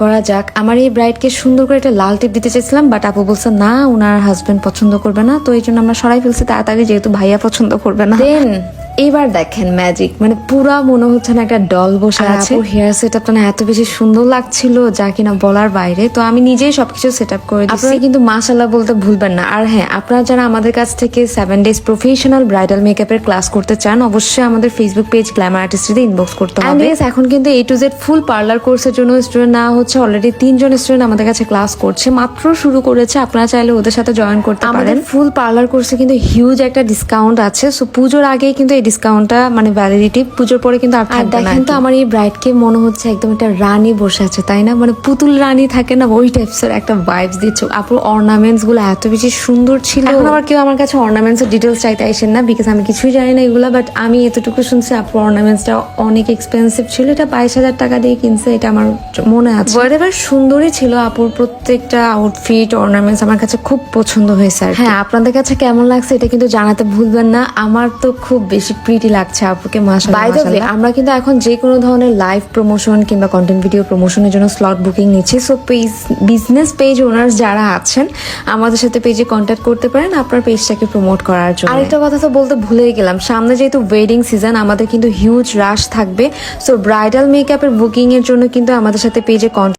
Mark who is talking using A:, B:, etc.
A: করা যাক। আমার এই ব্রাইডকে সুন্দর করে একটা লাল টিপ দিতে চাইছিলাম বাট আপু বলছে, না ওনার হাজবেন্ড পছন্দ করবে না। তো এই জন্য আমরা সরাই ফেলছি। তাড়াতাড়ি যেহেতু ভাইয়া পছন্দ করবে না। দেন এবার দেখেন ম্যাজিক মানে পুরা মনে হচ্ছে না একটা ডল বসে আছে। হেয়ার সেট আপটা না এত বেশি সুন্দর লাগছিল যা কিনা বলার বাইরে। তো আমি নিজেই সবকিছু সেট আপ করে আপনারা কিন্তু মাশাল্লাহ বলতে ভুলবেন না। আর হ্যাঁ আপনারা যারা আমাদের কাছ থেকে সেভেন ডেজ প্রফেশনাল ব্রাইডাল মেকআপের ক্লাস করতে চান অবশ্যই আমাদের ফেসবুক পেজ গ্ল্যামার আর্টিস্টে ইনবক্স করতে হবে। এখন কিন্তু A to Z full parlour কোর্সের জন্য স্টুডেন্ট না হচ্ছে অলরেডি তিনজন স্টুডেন্ট আমাদের কাছে ক্লাস করছে। মাত্র শুরু করেছে আপনারা চাইলে ওদের সাথে জয়েন করতে পারেন। ফুল পার্লার কোর্সে কিন্তু হিউজ একটা ডিসকাউন্ট আছে। সো পুজোর আগেই কিন্তু এই ডিসকাউন্টটা মানে ভ্যালিডিটি পুজোর পরে কিন্তু আর থাকবে না দেখেন তো আমার এই ব্রাইডকে মনে হচ্ছে একদম একটা রানী বসে আছে তাই না? মানে পুতুল রানী থাকে না ওই টাইপসের একটা ভাইবস দিচ্ছে। আপুর অর্নামেন্টসগুলো এত বেশি সুন্দর ছিল। এখন আবার কেউ আমার কাছে অর্নামেন্টস এর ডিটেলস চাইতে আসেন না বিকজ আমি কিছুই জানি না এগুলা বাট আমি এতটুকু শুনছি আপুর অর্নামেন্টসটা অনেক এক্সপেন্সিভ ছিল। এটা বাইশ হাজার টাকা দিয়ে কিনছে এটা আমার মনে আছে। এবার সুন্দরই ছিল আপুর প্রত্যেকটা আউটফিট অর্নামেন্টস আমার কাছে খুব পছন্দ হয়েছে আর হ্যাঁ আপনাদের কাছে কেমন লাগছে এটা কিন্তু জানাতে ভুলবেন না। আমার তো খুব বেশি প্রিটি লাগছে আপুকে মাশাআল্লাহ বাই দ্য ওয়ে আমরা কিন্তু এখন যে কোনো ধরনের লাইভ প্রমোশন কিংবা কন্টেন্ট ভিডিও প্রমোশনের জন্য স্লট বুকিং নিচ্ছি। So page business page owners যারা আছেন আমাদের সাথে পেজে কন্ট্যাক্ট করতে পারেন আপনার পেজটাকে প্রমোট করার জন্য। আরেকটা কথা তো বলতে ভুলেই গেলাম সামনে যেহেতু ওয়েডিং সিজন আমাদের কিন্তু হিউজ রাশ থাকবে। সো ব্রাইডাল মেকআপের বুকিং এর জন্য কিন্তু আমাদের সাথে পেজে